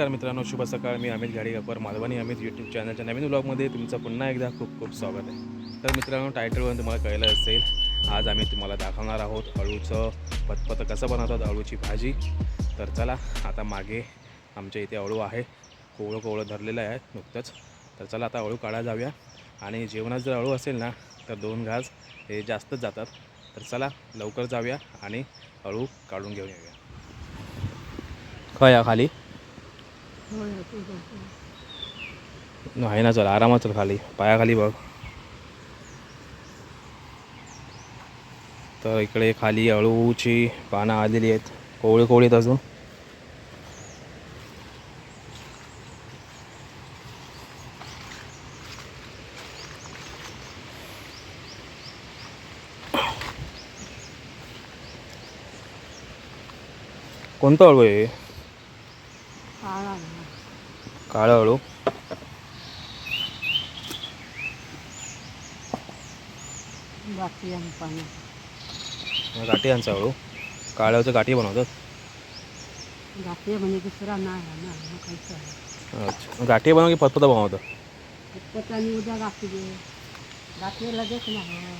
नमस्कार मित्रांनो शुभ सकाळ. मी अमित गाडीगापर मालवणी अमित यूट्यूब चॅनलच्या नवीन ब्लॉगमध्ये तुमचं पुन्हा एकदा खूप खूप स्वागत आहे. तर मित्रांनो टायटलवर तुम्हाला कळलं असेल आज आम्ही तुम्हाला दाखवणार आहोत अळूचं पतपत कसं बनवतात अळूची भाजी. तर चला आता मागे आमच्या इथे अळू आहे. कोवळं कोवळं धरलेलं आहे नुकतंच. तर चला आता अळू काढा जाऊया. आणि जेवणात जर अळू असेल ना तर दोन घास हे जास्तच जातात. तर चला लवकर जाऊया आणि अळू काढून घेऊन येऊया. काय या खाली. आहे ना चल आरामात चल खाली पायाखाली बघ तर इकडे खाली अळूची पानं आलेली आहेत कोवळी कोवळीत अजून कोणतं अळू आहे काळं पाणी. गाठी अळू काळ्याचं गाठी बनवतात. गाठी म्हणजे दुसरा नाही अच्छा. गाठी बनव की पतपता बनवतं फक्त आणि उद्या गाठी गाठी लगेच नाही.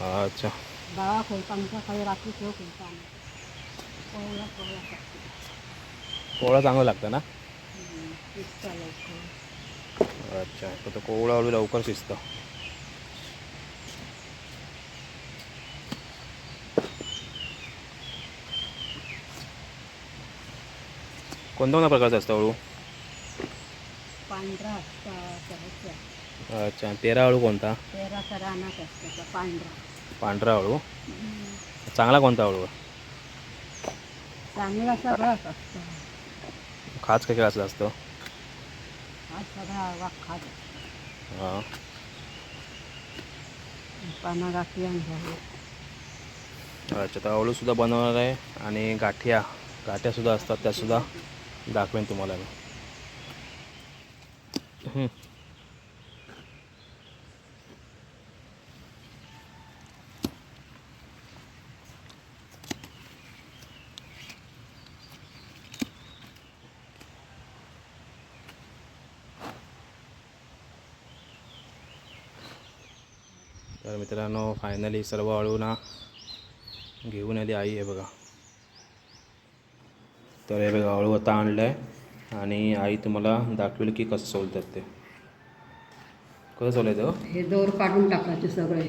अच्छा. गावा खोलता आमच्या काही रात्री ठेव खोलता. कोवळा चांगलं लागतं ना? अच्छा तर तो कोवळा अळू लवकर शिजतं. कोणत्या कोणत्या प्रकारचं असतं अळू पांढरा असता अच्छा तेरा अळू कोणता? रानात असतो पांढरा. पांढरा हम्म. चांगला कोणता अळू चांगला सगळंच असतं. खास काय असलं असतं? सगळा वाखात पाना गाठी अच्छा तर अळूसुद्धा बनवणार आहे आणि गाठ्या गाठ्यासुद्धा असतात त्यासुद्धा दाखवेन तुम्हाला मी हं. तर मित्रांनो फायनली सर्व अळू ना घेऊन आली आई आहे बघा. तर हे बघा अळू आता आणलं आहे आणि आई तुम्हाला दाखवेल की कसं सोलतात ते. कसं सोलायचं हे? दोर काढून टाकायचे सगळे.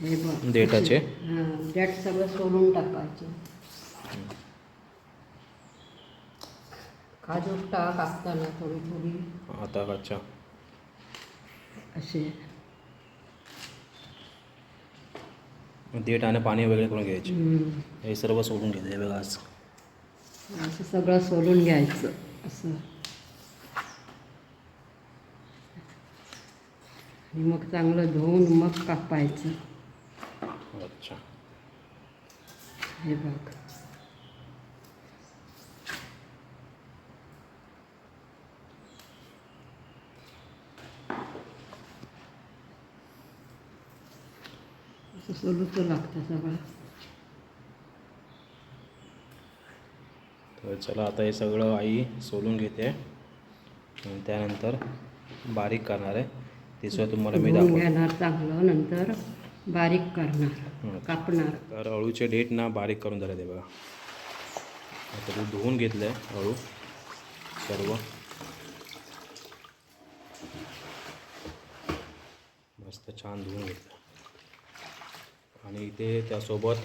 हे बघ. हां सगळं सोलून टाकायचे. काजूक टाक असताना थोडी थोडी. आता अच्छा असे. देठ आणि पाणी वेगळे करून घ्यायचे. हे सर्व सोडून घ्यायचं हे बघा आज. असं सगळं सोलून घ्यायचं असं. आणि मग चांगलं धुवून मग कापायचं. अच्छा. हे बघ. असं सोलूचं लागतं सगळं. तर चला आता हे सगळं आई सोलून घेते. आणि त्यानंतर बारीक करणार आहे. ते सुद्धा तुम्हाला मी धुवून घेणार चांगलं नंतर बारीक करणार. कापणार. तर अळूचे डेट ना बारीक करून झाले ते बघा. आता तू धुवून घेतलं आहे अळू सर्व. मस्त छान धुवून घेतलं आणि इथे त्यासोबत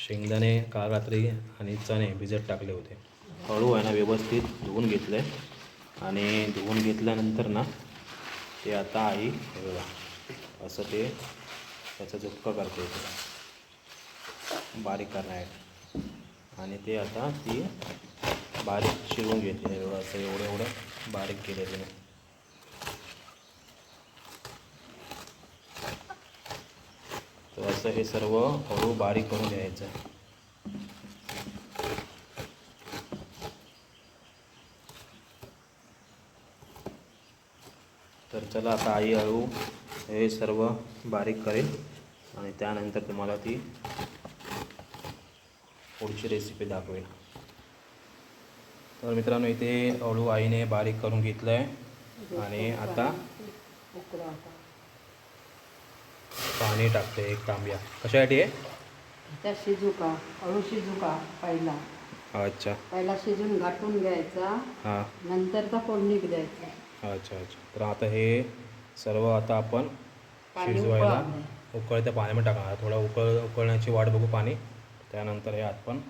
शेंगदाणे काल रात्री आणि चणे भिजत टाकले होते. हळू आहे ना व्यवस्थित धुवून घेतलं आहे आणि धुवून घेतल्यानंतर ना ते आता आई हे बघा असं ते त्याचा झुपका करते बारीक करणार आणि ते आता ती बारीक शिरवून घेते एवढं असं एवढं एवढं बारीक केलं तर असं हे सर्व हळू बारीक करून घ्यायचं. तर चला आता आई हळू हे सर्व बारीक करेल आणि त्यानंतर तुम्हाला ती पुढची रेसिपी दाखवेल. तर मित्रांनो इथे अळू आईने बारीक करून घेतलं आहे आणि आता उकडा आता पाणी टाकते एक तांब्या. कशासाठी आहे? त्या शिजू का अळू शिजू का पहिला. अच्छा. पहिला शिजून घाटून घ्यायचा. हां. नंतर तर फोडणीक द्यायचा. अच्छा अच्छा. तर आता हे सर्व आता आपण पाणी शिजवायला. उकळत्या पाण्यामध्ये टाकणार. थोडा उकळ उकळण्याची वाट बघू पाणी. त्यानंतर हे आपण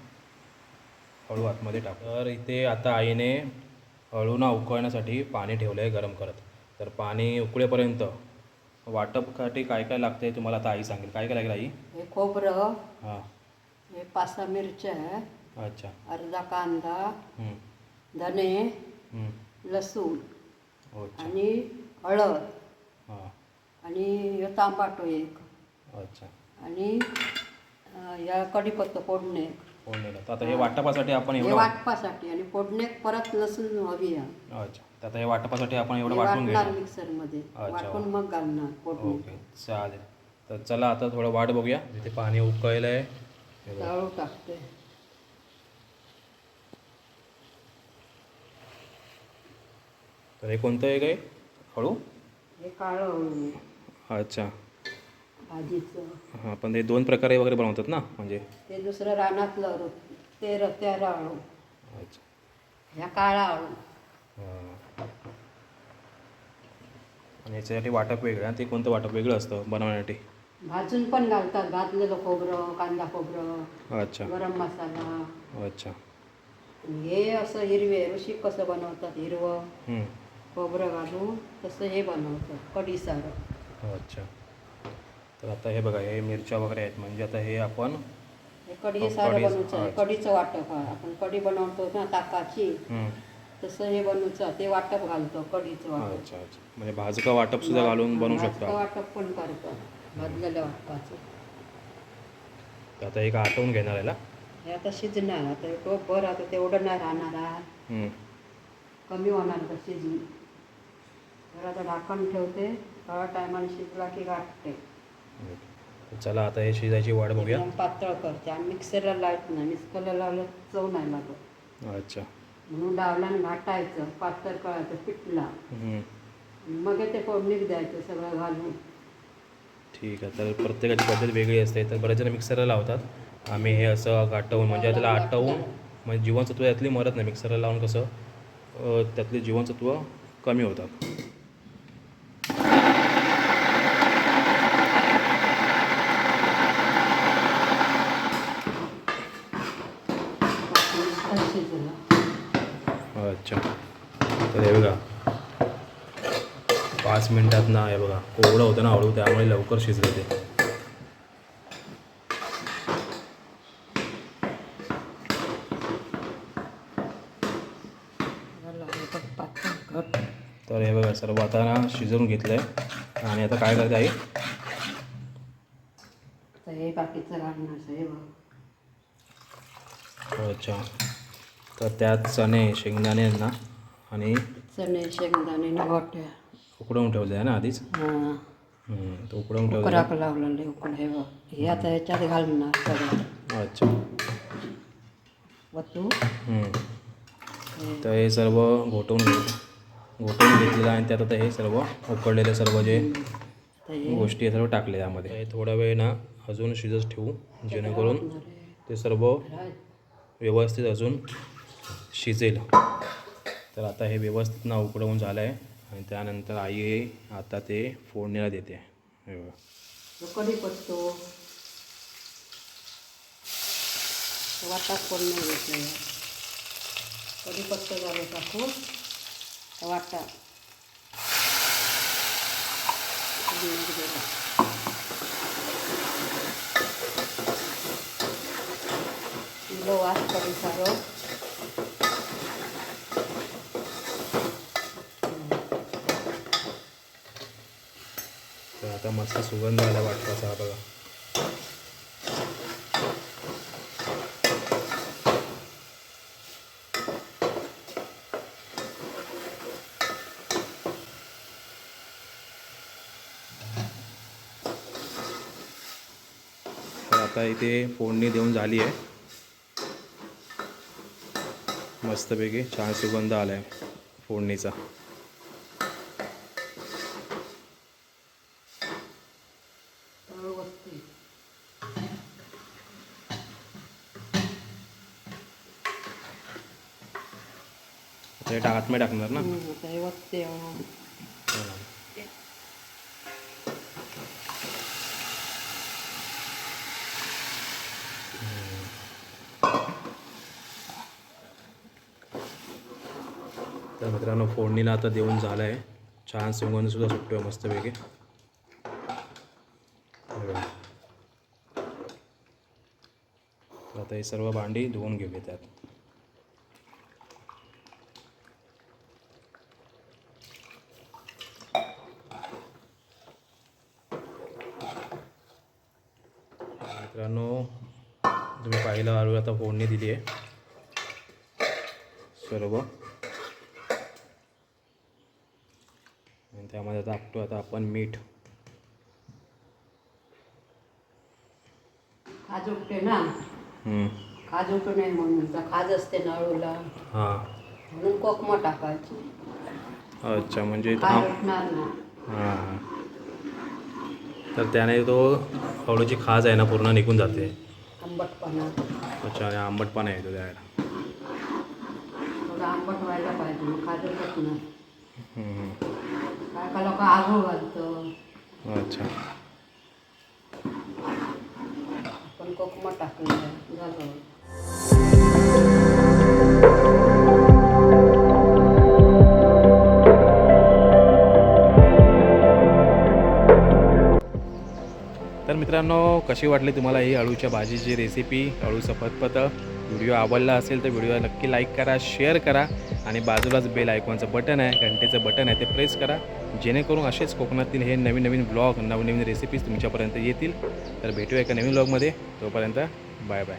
हळू आतमध्ये टाकू. तर इथे आता आईने हळू ना उकळण्यासाठी पाणी ठेवलं आहे गरम करत. तर पाणी उकळेपर्यंत वाटपसाठी काय काय लागतं आहे तुम्हाला आता आई सांगेल. काय काय लागेल आई? हे खोबरं हां. हे पाच सहा मिरच्या अच्छा. अर्धा कांदा हं, धने हं. लसूण अच्छा. आणि हळद हां. आणि ह्यो तांबाटो एक अच्छा. आणि अं, या कढीपत्ता फोडणे फोडणीला तर आता हे वाटपासाठी आपण हे एवढं वाटपासाठी आणि फोडणे परत लसूण हवी आहे. अच्छा. तर आता हे वाटपासाठी आपण एवढं हे वाटून वाटणार मिक्सरमध्ये. अच्छा. वाटून मग घालणार फोडणी. ओके. चालेल. तर चला आता थोडं वाट बघूया. तिथे पाणी उकळलं आहे हे बघा. टाकते. तर हे कोणतं आहे काय? हळू? हे काळं अच्छा. भाजीचं. हां पण ते दोन प्रकारे वगैरे बनवतात ना म्हणजे? ते दुसरं रानातलं अळू ते रत्यारा अळू अच्छा. ह्या काळा हां. आणि याच्यासाठी वाटप वेगळं आणि ते कोणतं वाटप वेगळं असतं बनवण्यासाठी? भाजून पण घालतात भाजलेलं खोबरं कांदा खोबरं अच्छा. गरम मसाला. अच्छा. हे असं हिरवे ऋषी कसं बनवतात? हिरवं. खोबरं घालून तसं हे बनवतात कढी सारं अच्छा. तर आता हे बघा हे मिरच्या वगैरे आहेत. म्हणजे आता हे आपण कढी सारं बनवूचं. कढीचं वाटप आपण कढी बनवतो ना ताकाची. तसं हे बनवूचं ते वाटप घालतो कढीचं वाटप. अच्छा अच्छा. म्हणजे भाजका वाटप सुद्धा घालून बनवू शकतो. वाटप पण करतात भाजलेल्या वाटपाचं आता एक आटवून घेणार याला हे आता शिजणार. आता टोप भर आता तेवढं नाही राहणार. हं. कमी होणार तर शिजून? तर आता ढाकण ठेवते. थोडा टायमाने शिजला की गाठते. चला आता हे शिजायची वाट बघूया. एकदम पातळ करते. आणि मिक्सरला लावत नाही. मिक्सरला लावलं चव नाही लागत. अच्छा. म्हणून डावल्यानं घाटायचं पातळ करायचं पिठला हं. मग ते फोडणीत द्यायचं सगळं घालून. ठीक आहे. तर प्रत्येकाची पद्धत वेगळी असते. तर बरेच जण मिक्सरला लावतात. आम्ही हे असं गाठवून म्हणजे त्याला आटवून म्हणजे जीवनसत्व यातली मरत नाही. मिक्सरला लावून कसं अ, त्यातले जीवनसत्व कमी होतात मस्त शिजलं अच्छा. तर हे बघा. पाच मिनटात ना हे बघा. कोवळं होतं ना हळू त्यामुळे लवकर शिजलं ते. तर हे बघा सर्व आता ना शिजवून घेतलं आहे आणि आता काय करते आई? हे बाकीचं अच्छा. तर त्यात चणे शेंगदाणे ना आणि चणे शेंगदाणे गोट्या. उकडवून ठेवले आहे ना आधीच? हां. तर उकडवून ठेवले उकडाक लावलेले उकड हे बघ. हे आता ह्याच्यात घालणार सगळं. अच्छा. वतू. हम्म. तर हे सर्व घोटवून घे घोटवून घेतलेलं आहे आणि त्यात आता हे सर्व उकडलेले सर्व जे आता हे. गोष्टी सर्व टाकले त्यामध्ये हे थोडा वेळ ना अजून शिजत ठेवू जेणेकरून. ते सर्व व्यवस्थित अजून शिजेल. तर आता हे व्यवस्थित ना उकडवून झालं आहे आणि त्यानंतर आई आता ते फोडणीला देते. कधी पडतो तो कढीपत्तो वाटात पण झालं टाकू वाटा वास करून सारं आता मस्त सुगंध आला वाटपाचा हा बघा. आता इथे फोडणी देऊन झाली आहे. मस्तपैकी छान सुगंध आला आहे फोडणीचा. ते टा आतमध्ये टाकणार ना. हे तर मित्रांनो फोडणीला आता देऊन झालं आहे छान सुगंधसुद्धा सुटतो आहे मस्तपैकी. आता हे सर्व भांडी धुवून घेऊया त्यात मित्रांनो तुम्ही पाहिलं आलू दिली आहे. सर्व. आणि त्यामध्ये टाकतो आता आपण मीठ. खाज उठते ना. हम्म. खाज उठू नये म्हणून तर खाज असते ना अळूला हां. म्हणून कोकमा टाकायची. अच्छा म्हणजे खाज थांब. उठणार ना हां. तर त्याने तो हळूची खाज आहे ना पूर्ण निघून जाते. आंबटपणा. अच्छा आणि आंबटपणा येतो त्याला थोडं आंबट व्हायला पाहिजे मग खाज उठत नाही. हम्म, हम्म. काय का लोक आगो घालतं. अच्छा. पण कोकमा टाकलं झालं तर मित्रांनो कशी वाटली तुम्हाला ही अळूच्या भाजीची रेसिपी अळूचं फतफत व्हिडिओ आवडला असेल तर व्हिडिओ नक्की लाईक करा शेअर करा आणि बाजूलाच बेल आयकॉनचं बटन आहे घंटेचं बटन आहे ते प्रेस करा. जेणेकरून असेच कोकणातील हे नवीन नवीन ब्लॉग नवनवीन रेसिपीज तुमच्यापर्यंत येतील. तर भेटूया एका नवीन ब्लॉगमध्ये तोपर्यंत बाय बाय